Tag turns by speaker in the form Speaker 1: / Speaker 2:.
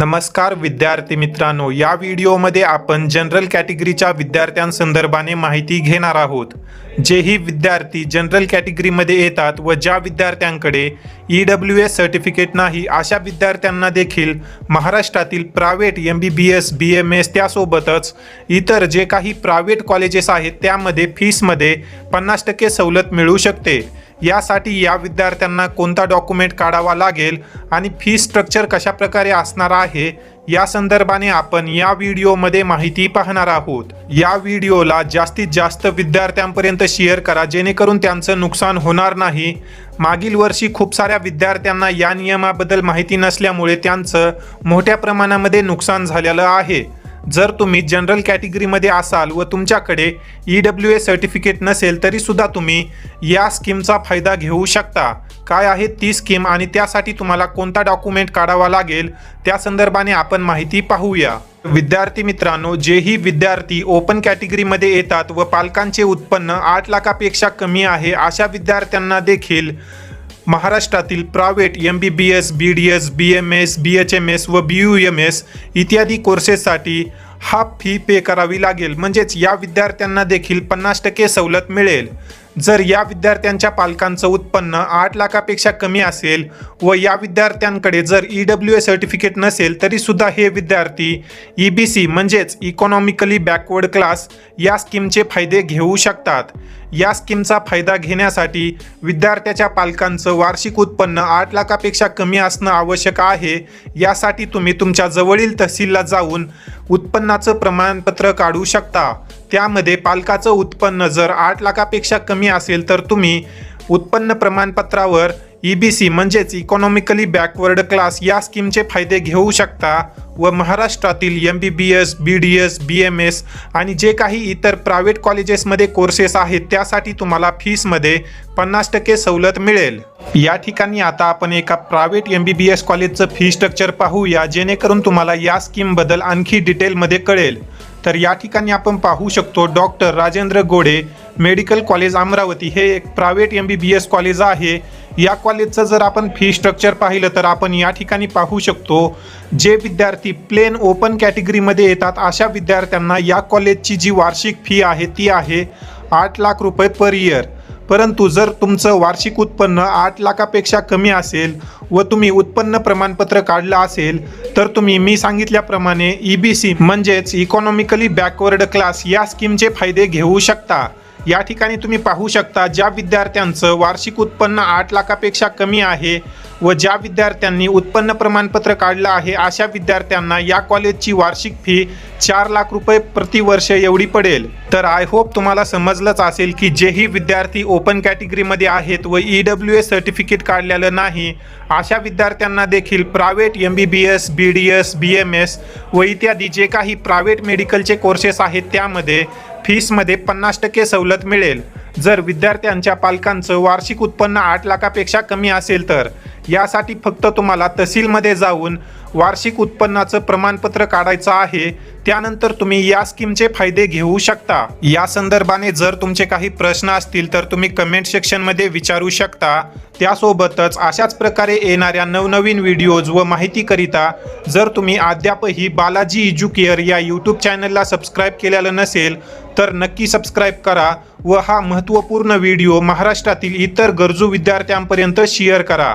Speaker 1: नमस्कार विद्यार्थी मित्रांनो या व्हिडिओमध्ये आपण जनरल कॅटेगरीच्या विद्यार्थ्यांसंदर्भाने माहिती घेणार आहोत. जेही विद्यार्थी जनरल कॅटेगरीमध्ये येतात व ज्या विद्यार्थ्यांकडे ई डब्ल्यू एस सर्टिफिकेट नाही अशा विद्यार्थ्यांना देखील महाराष्ट्रातील private M B B S B M S त्यासोबतच इतर जे काही प्रायव्हेट कॉलेजेस आहेत त्यामध्ये फीसमध्ये पन्नास टक्के सवलत मिळू शकते. यासाठी या विद्यार्थ्यांना कोणता डॉक्युमेंट काढावा लागेल आणि फी स्ट्रक्चर कशा प्रकारे असणार आहे या संदर्भाने आपण या व्हिडिओमध्ये माहिती पाहणार आहोत. या व्हिडिओला जास्तीत जास्त विद्यार्थ्यांपर्यंत शेअर करा जेणेकरून त्यांचं नुकसान होणार नाही. मागील वर्षी खूप साऱ्या विद्यार्थ्यांना या नियमाबद्दल माहिती नसल्यामुळे त्यांचं मोठ्या प्रमाणामध्ये नुकसान झालेलं आहे. जर तुम्ही जनरल कॅटेगरीमध्ये असाल व तुमच्याकडे ई डब्ल्यू ए सर्टिफिकेट नसेल तरी सुद्धा तुम्ही या स्कीमचा फायदा घेऊ शकता. काय आहे ती स्कीम आणि त्यासाठी तुम्हाला कोणता डॉक्युमेंट काढावा लागेल त्या संदर्भाने आपण माहिती पाहूया. विद्यार्थी मित्रांनो जेही विद्यार्थी ओपन कॅटेगरीमध्ये येतात व पालकांचे उत्पन्न आठ लाखापेक्षा कमी आहे अशा विद्यार्थ्यांना देखील महाराष्ट्रातील private M B B S B D S B M S B H M S व बी यू एम एस इत्यादी कोर्सेससाठी हाफ फी पे करावी लागेल. म्हणजेच या विद्यार्थ्यांना देखील पन्नास टक्के सवलत मिळेल. जर या विद्यार्थ्यांच्या पालकांचं उत्पन्न आठ लाखापेक्षा कमी असेल व या विद्यार्थ्यांकडे जर ई डब्ल्यू ए सर्टिफिकेट नसेल तरीसुद्धा हे विद्यार्थी ई बी सी म्हणजेच इकॉनॉमिकली बॅकवर्ड क्लास या स्कीमचे फायदे घेऊ शकतात. या स्कीमचा फायदा घेण्यासाठी विद्यार्थ्याच्या पालकांचं वार्षिक उत्पन्न आठ लाखापेक्षा कमी असणं आवश्यक आहे. यासाठी तुम्ही तुमच्या जवळील तहसीलला जाऊन उत्पन्नाचं प्रमाणपत्र काढू शकता. त्यामध्ये पालकाचं उत्पन्न जर आठ लाखापेक्षा कमी असेल तर तुम्ही उत्पन्न प्रमाणपत्रावर ई बी सी म्हणजेच इकॉनॉमिकली बॅकवर्ड क्लास या स्कीमचे फायदे घेऊ शकता व महाराष्ट्रातील M B B S B D S B M S आणि जे काही इतर प्रायव्हेट कॉलेजेसमध्ये कोर्सेस आहेत त्यासाठी तुम्हाला फीसमध्ये पन्नास टक्के सवलत मिळेल. या ठिकाणी आता आपण एका private M B B S कॉलेजचं फी स्ट्रक्चर पाहूया जेणेकरून तुम्हाला या स्कीमबद्दल आणखी डिटेलमध्ये कळेल. तर या ठिकाणी आपण पाहू शकतो doctor Rajendra Gode medical college Amravati हे एक private M B B S college आहे. या कॉलेजचं जर आपण फी स्ट्रक्चर पाहिलं तर आपण या ठिकाणी पाहू शकतो जे विद्यार्थी प्लेन ओपन कॅटेगरीमध्ये येतात अशा विद्यार्थ्यांना या कॉलेजची जी वार्षिक फी आहे ती आहे आठ लाख रुपये पर इयर परंतु जर तुमचं वार्षिक उत्पन्न आठ लाखापेक्षा कमी असेल व तुम्ही उत्पन्न प्रमाणपत्र काढलं असेल तर तुम्ही मी सांगितल्याप्रमाणे ई बी सी म्हणजेच इकॉनॉमिकली बॅकवर्ड क्लास या स्कीमचे फायदे घेऊ शकता. या ठिकाणी तुम्ही पाहू शकता ज्या विद्यार्थ्यांचं वार्षिक उत्पन्न आठ लाखापेक्षा कमी आहे व ज्या विद्यार्थ्यांनी उत्पन्न प्रमाणपत्र काढलं आहे अशा विद्यार्थ्यांना या कॉलेजची वार्षिक फी चार लाख रुपये प्रतिवर्ष एवढी पडेल. तर आय होप तुम्हाला समजलंच असेल की जेही विद्यार्थी ओपन कॅटेगरीमध्ये आहेत व ई डब्ल्यू एस सर्टिफिकेट काढलेलं नाही अशा विद्यार्थ्यांना देखील private M B B S B D S B M S व इत्यादी जे काही प्रायव्हेट मेडिकलचे कोर्सेस आहेत त्यामध्ये फीसमध्ये पन्नास टक्के सवलत मिळेल. जर विद्यार्थ्यांच्या पालकांचं वार्षिक उत्पन्न आठ लाखापेक्षा कमी असेल तर यासाठी फक्त तुम्हाला तहसीलमध्ये जाऊन वार्षिक उत्पन्नाचं प्रमाणपत्र काढायचं आहे. त्यानंतर तुम्ही या स्कीमचे फायदे घेऊ शकता. या संदर्भाने जर तुमचे काही प्रश्न असतील तर तुम्ही कमेंट सेक्शनमध्ये विचारू शकता. त्यासोबतच अशाच प्रकारे येणाऱ्या नवनवीन व्हिडिओज व माहितीकरिता जर तुम्ही अद्यापही बालाजी इज्युकेअर या यूट्यूब चॅनलला सबस्क्राईब केलेलं नसेल तर नक्की सबस्क्राईब करा व हा महत्त्वपूर्ण व्हिडिओ महाराष्ट्रातील इतर गरजू विद्यार्थ्यांपर्यंत शेअर करा.